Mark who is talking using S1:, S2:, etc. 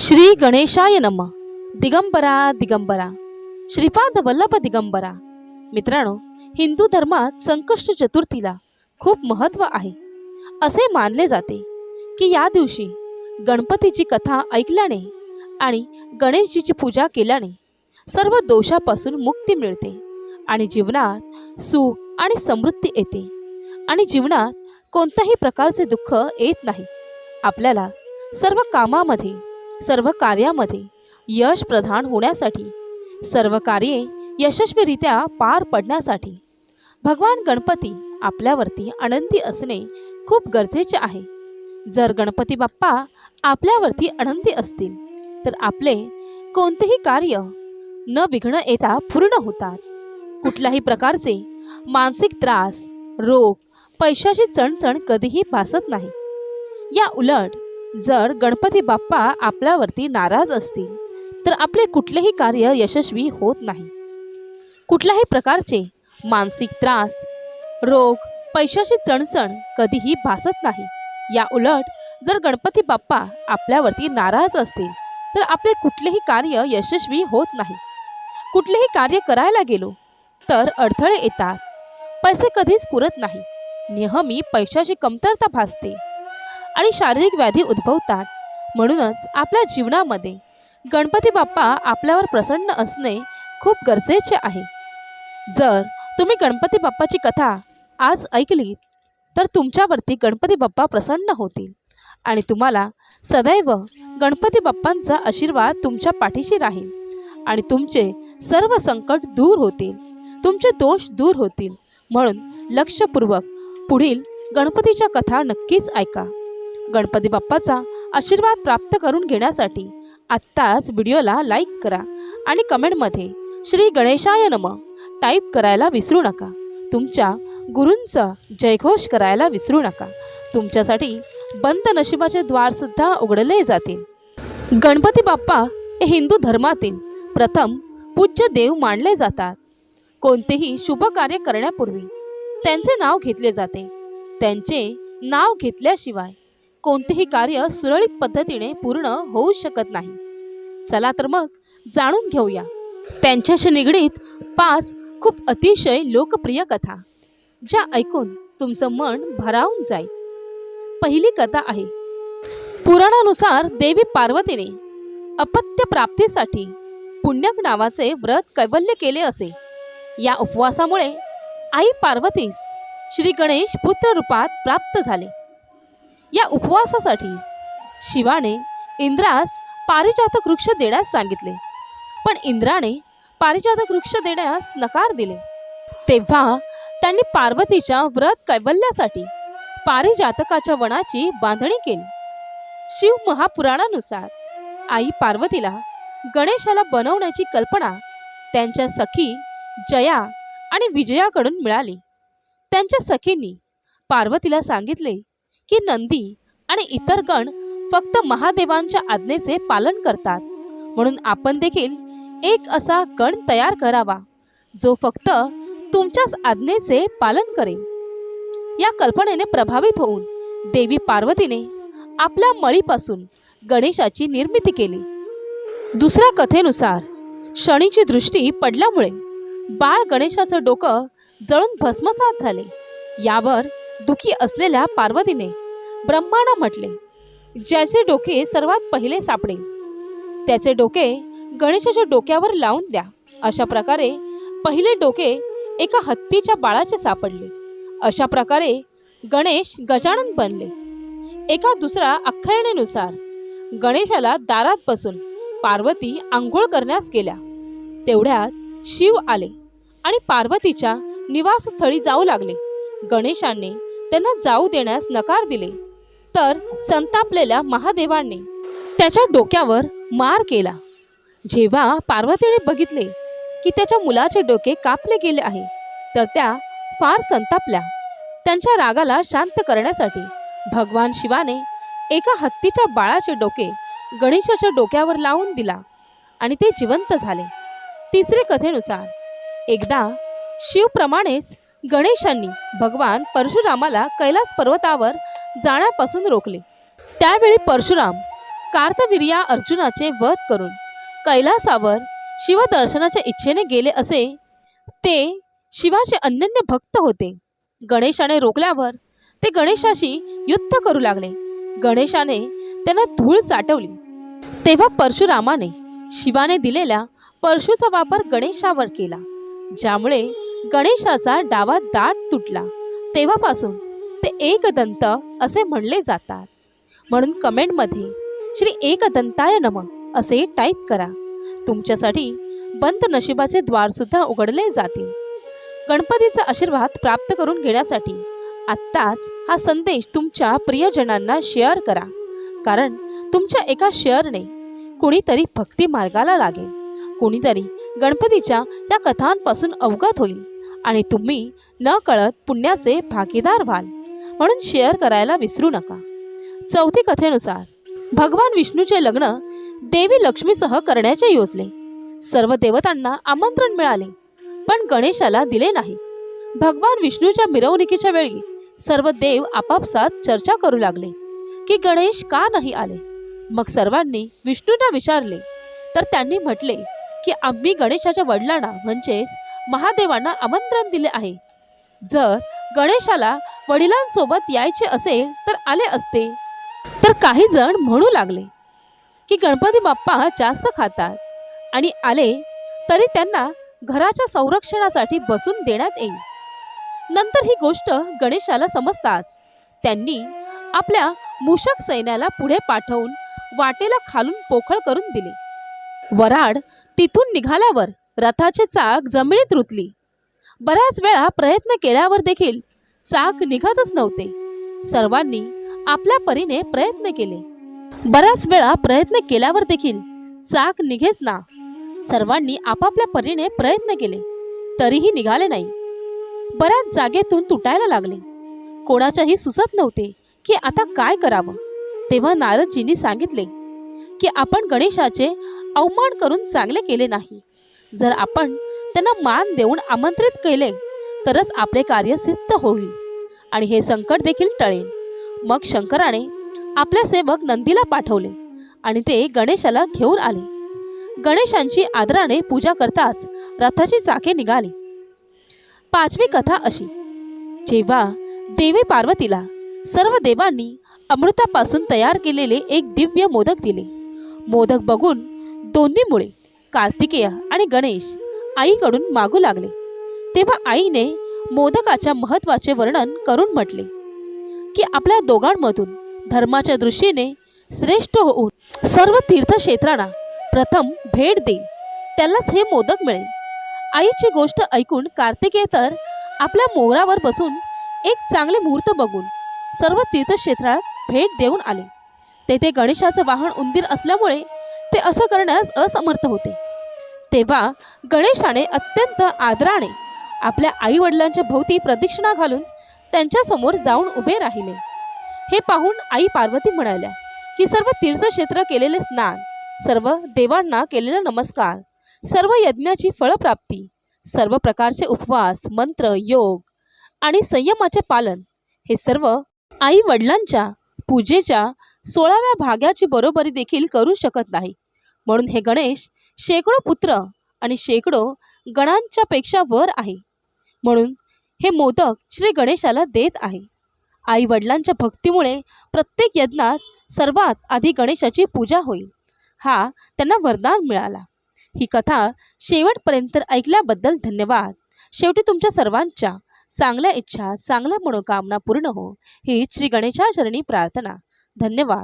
S1: श्री गणेशाय नम. दिगंबरा दिगंबरा. श्रीपाद वल्लभ दिगंबरा. मित्रांनो हिंदू धर्मात संकष्ट चतुर्थीला खूप महत्त्व आहे. असे मानले जाते की या दिवशी गणपतीची कथा ऐकल्याने आणि गणेशजीची पूजा केल्याने सर्व दोषापासून मुक्ती मिळते आणि जीवनात सुख आणि समृद्धी येते आणि जीवनात कोणत्याही प्रकारचे दुःख येत नाही. आपल्याला सर्व कामामध्ये सर्व कार्यामध्ये यश प्रधान होण्यासाठी सर्व कार्ये यशस्वीरित्या पार पडण्यासाठी. भगवान गणपती आपल्यावरती आनंदी असणे खूप गरजेचे आहे. जर गणपती बाप्पा आपल्यावरती आनंदी असतील तर आपले कोणतेही कार्य न बिघणं येता पूर्ण होतात. कुठल्याही प्रकारचे मानसिक त्रास रोग पैशाची चणचण कधीही भासत नाही. या उलट जर गणपती बाप्पा आपल्यावरती नाराज असतील तर आपले कुठलेही कार्य यशस्वी होत नाही. कुठल्याही प्रकारचे मानसिक त्रास रोग पैशाची चणचण कधीही भासत नाही. या उलट जर गणपती बाप्पा आपल्यावरती नाराज असतील तर आपले कुठलेही कार्य यशस्वी होत नाही. कुठलेही कार्य करायला गेलो तर अडथळे येतात. पैसे कधीच पुरत नाही. नेहमी पैशाची कमतरता भासते. आणि शारीरिक व्याधी उद्भवतात. म्हणूनच आपल्या जीवनामध्ये गणपती बाप्पा आपल्यावर प्रसन्न असणे खूप गरजेचे आहे. जर तुम्ही गणपती बाप्पाची कथा आज ऐकली तर तुमच्यावरती गणपती बाप्पा प्रसन्न होतील आणि तुम्हाला सदैव गणपती बाप्पांचा आशीर्वाद तुमच्या पाठीशी राहील आणि तुमचे सर्व संकट दूर होतील तुमचे दोष दूर होतील. म्हणून लक्षपूर्वक पुढील गणपतीच्या कथा नक्कीच ऐका. गणपती बाप्पाचा आशीर्वाद प्राप्त करून घेण्यासाठी आत्ताच व्हिडिओला लाईक करा आणि कमेंटमध्ये श्री गणेशाय नम टाईप करायला विसरू नका. तुमच्या गुरूंचा जयघोष करायला विसरू नका. तुमच्यासाठी बंद नशिबाचे द्वारसुद्धा उघडले जातील. गणपती बाप्पा हे हिंदू धर्मातील प्रथम पूज्य देव मानले जातात. कोणतेही शुभ कार्य करण्यापूर्वी त्यांचे नाव घेतले जाते. त्यांचे नाव घेतल्याशिवाय कोणतेही कार्य सुरळीत पद्धतीने पूर्ण होऊ शकत नाही. चला तर मग जाणून घेऊया. त्यांच्याशी निगडीत पाच खूप अतिशय लोकप्रिय कथा ज्या ऐकून तुमचं मन भरावून जाईल. पहिली कथा आहे पुराणानुसार देवी पार्वतीने अपत्य प्राप्तीसाठी पुण्यक नावाचे व्रत कैवल्य केले असे. या उपवासामुळे आई पार्वतीस श्री गणेश पुत्र रूपात प्राप्त झाले. या उपवासासाठी. शिवाने इंद्रास पारिजातक वृक्ष देण्यास सांगितले. पण इंद्राने पारिजातक वृक्ष देण्यास नकार दिले. तेव्हा त्यांनी पार्वतीच्या व्रत कैवल्यासाठी पारिजातकाच्या वनाची बांधणी केली. शिव महापुराणानुसार आई पार्वतीला गणेशाला बनवण्याची कल्पना त्यांच्या सखी जया आणि विजयाकडून मिळाली. त्यांच्या सखींनी पार्वतीला सांगितले की नंदी आणि इतर गण फक्त महादेवांच्या आज्ञेचे पालन करतात. म्हणून आपण देखील एक असा गण तयार करावा जो फक्त तुमच्याच आज्ञेचे पालन करेल. या कल्पनेने प्रभावित होऊन देवी पार्वतीने आपल्या मळीपासून गणेशाची निर्मिती केली. दुसऱ्या कथेनुसार शनीची दृष्टी पडल्यामुळे बाळ गणेशाचं डोकं जळून भस्मसात झाले. यावर दुखी असलेल्या पार्वतीने ब्रह्मांना म्हटले ज्याचे डोके सर्वात पहिले सापडेल त्याचे डोके गणेशाच्या डोक्यावर लावून द्या. अशा प्रकारे पहिले डोके एका हत्तीच्या बाळाचे सापडले. अशा प्रकारे गणेश गजानन बनले. एका दुसऱ्या आख्यायनेनुसार गणेशाला दारात बसून पार्वती आंघोळ करण्यास गेल्या. तेवढ्यात शिव आले आणि पार्वतीच्या निवासस्थळी जाऊ लागले. गणेशाने त्यांना जाऊ देण्यास नकार दिले. तर संतापलेल्या महादेवांनी त्याच्या डोक्यावर मार केला. जेव्हा पार्वतीने बघितले की त्याच्या मुलाचे डोके कापले गेले आहे तर त्या फार संतापल्या. त्यांच्या रागाला शांत करण्यासाठी भगवान शिवाने एका हत्तीच्या बाळाचे डोके गणेशाच्या डोक्यावर लावून दिला आणि ते जिवंत झाले. तिसरे कथेनुसार एकदा शिवप्रमाणेच गणेशांनी भगवान परशुरामाला कैलास पर्वतावर जाण्यापासून रोखले. त्यावेळी परशुराम कार्तवीर्या अर्जुनाचे वध करून कैलासावर शिवदर्शनाच्या इच्छेने गेले असे ते शिवाचे अनन्य भक्त होते. गणेशाने रोखल्यावर ते गणेशाशी युद्ध करू लागले. गणेशाने त्यांना धूळ चाटवली. तेव्हा परशुरामाने शिवाने दिलेल्या परशुचा वापर गणेशावर केला. ज्यामुळे गणेशाचा डावा दाट तुटला. तेव्हापासून ते एकदंत असे म्हणले जातात. म्हणून कमेंटमध्ये श्री एकदंताय नम असे टाईप करा. तुमच्यासाठी बंद नशिबाचे द्वार सुद्धा उघडले जातील. गणपतीचा आशीर्वाद प्राप्त करून घेण्यासाठी आत्ताच हा संदेश तुमच्या प्रियजनांना शेअर करा. कारण तुमच्या एका शेअरने कुणीतरी भक्ती मार्गाला लागेल. कुणीतरी गणपतीच्या या कथांपासून अवगत होईल. आणि तुम्ही न कळत पुण्याचे भागीदार व्हाल म्हणून शेअर करायला विसरू नका. चौथी कथेनुसार भगवान विष्णूचे लग्न देवी लक्ष्मीसह करण्याचे योजले. सर्व देवतांना आमंत्रण मिळाले पण गणेशाला दिले नाही. भगवान विष्णूच्या मिरवणुकीच्या वेळी सर्व देव आपापसात चर्चा करू लागले की गणेश का नाही आले? मग सर्वांनी विष्णूंना विचारले तर त्यांनी म्हटले की आम्ही गणेशाच्या वडिलांना म्हणजेच महादेवांना आमंत्रण दिले आहे. जर गणेशाला वडिलांसोबत यायचे असेल तर आले असते. तर काही जण म्हणू लागले की गणपती बाप्पा जास्त खातात आणि आले तरी त्यांना घराच्या संरक्षणासाठी बसून देण्यात येईल. नंतर ही गोष्ट गणेशाला समजताच त्यांनी आपल्या मूषक सैन्याला पुढे पाठवून वाटेला खालून पोखळ करून दिले. वराड तिथून निघाल्यावर रथाचे चाक जमिनीत रुतली. बऱ्याच वेळा प्रयत्न केल्यावर देखील चाक निघतच नव्हते. सर्वांनी आपल्या परीने प्रयत्न केले. बऱ्याच वेळा प्रयत्न केल्यावर देखील चाक निघेच ना. सर्वांनी आपापल्या परीने प्रयत्न केले. तरीही निघाले नाही. बऱ्याच जागेतून तुटायला लागले. कोणाच्याही सुचत नव्हते की आता काय करावं. तेव्हा नारदजींनी सांगितले की आपण गणेशाचे अवमान करून चांगले केले नाही. जर आपण त्यांना मान देऊन आमंत्रित केले तरच आपले कार्य सिद्ध होईल. आणि हे संकट देखील टळेल. मग शंकराने आपल्या सेवक नंदीला पाठवले आणि ते गणेशाला घेऊन आले. गणेशांची आदराने पूजा करताच रथाची चाके निघाली. पाचवी कथा अशी. जेव्हा देवी पार्वतीला सर्व देवांनी अमृतापासून तयार केलेले एक दिव्य मोदक दिले मोदक बघून दोन्ही मुळे कार्तिकेय आणि गणेश आईकडून मागू लागले. तेव्हा आईने मोदकाच्या महत्त्वाचे वर्णन करून म्हटले की आपल्या दोघांमधून धर्माच्या दृष्टीने श्रेष्ठ होऊन सर्व तीर्थक्षेत्रांना प्रथम भेट देईल. त्यालाच हे मोदक मिळेल. आईची गोष्ट ऐकून कार्तिकेय तर आपल्या मोरावर बसून एक चांगले मुहूर्त बघून सर्व तीर्थक्षेत्रात भेट देऊन आले. तेथे गणेशाचं वाहन उंदीर असल्यामुळे ते असं करण्यास असमर्थ होते. तेव्हा गणेशाने अत्यंत आदराने आपल्या आई वडिलांच्या भोवती प्रदक्षिणा घालून त्यांच्यासमोर जाऊन उभे राहिले. हे पाहून आई पार्वती म्हणाल्या की सर्व तीर्थक्षेत्र केलेले स्नान सर्व देवांना केलेला नमस्कार सर्व यज्ञाची फळप्राप्ती सर्व प्रकारचे उपवास मंत्र योग आणि संयमाचे पालन हे सर्व आई वडिलांच्या पूजेच्या सोळाव्या भाग्याची बरोबरी देखील करू शकत नाही. म्हणून हे गणेश शेकडो पुत्र आणि शेकडो गणांच्या पेक्षा वर आहे. म्हणून हे मोदक श्री गणेशाला देत आहे. आई वडिलांच्या भक्तीमुळे प्रत्येक यज्ञात सर्वात आधी गणेशाची पूजा होईल. हा त्यांना वरदान मिळाला. ही कथा शेवटपर्यंत ऐकल्याबद्दल धन्यवाद. शेवटी तुमच्या सर्वांच्या चांगल्या इच्छा चांगल्या मनोकामना पूर्ण हो. ही श्री गणेशाचरणी प्रार्थना. धन्यवाद.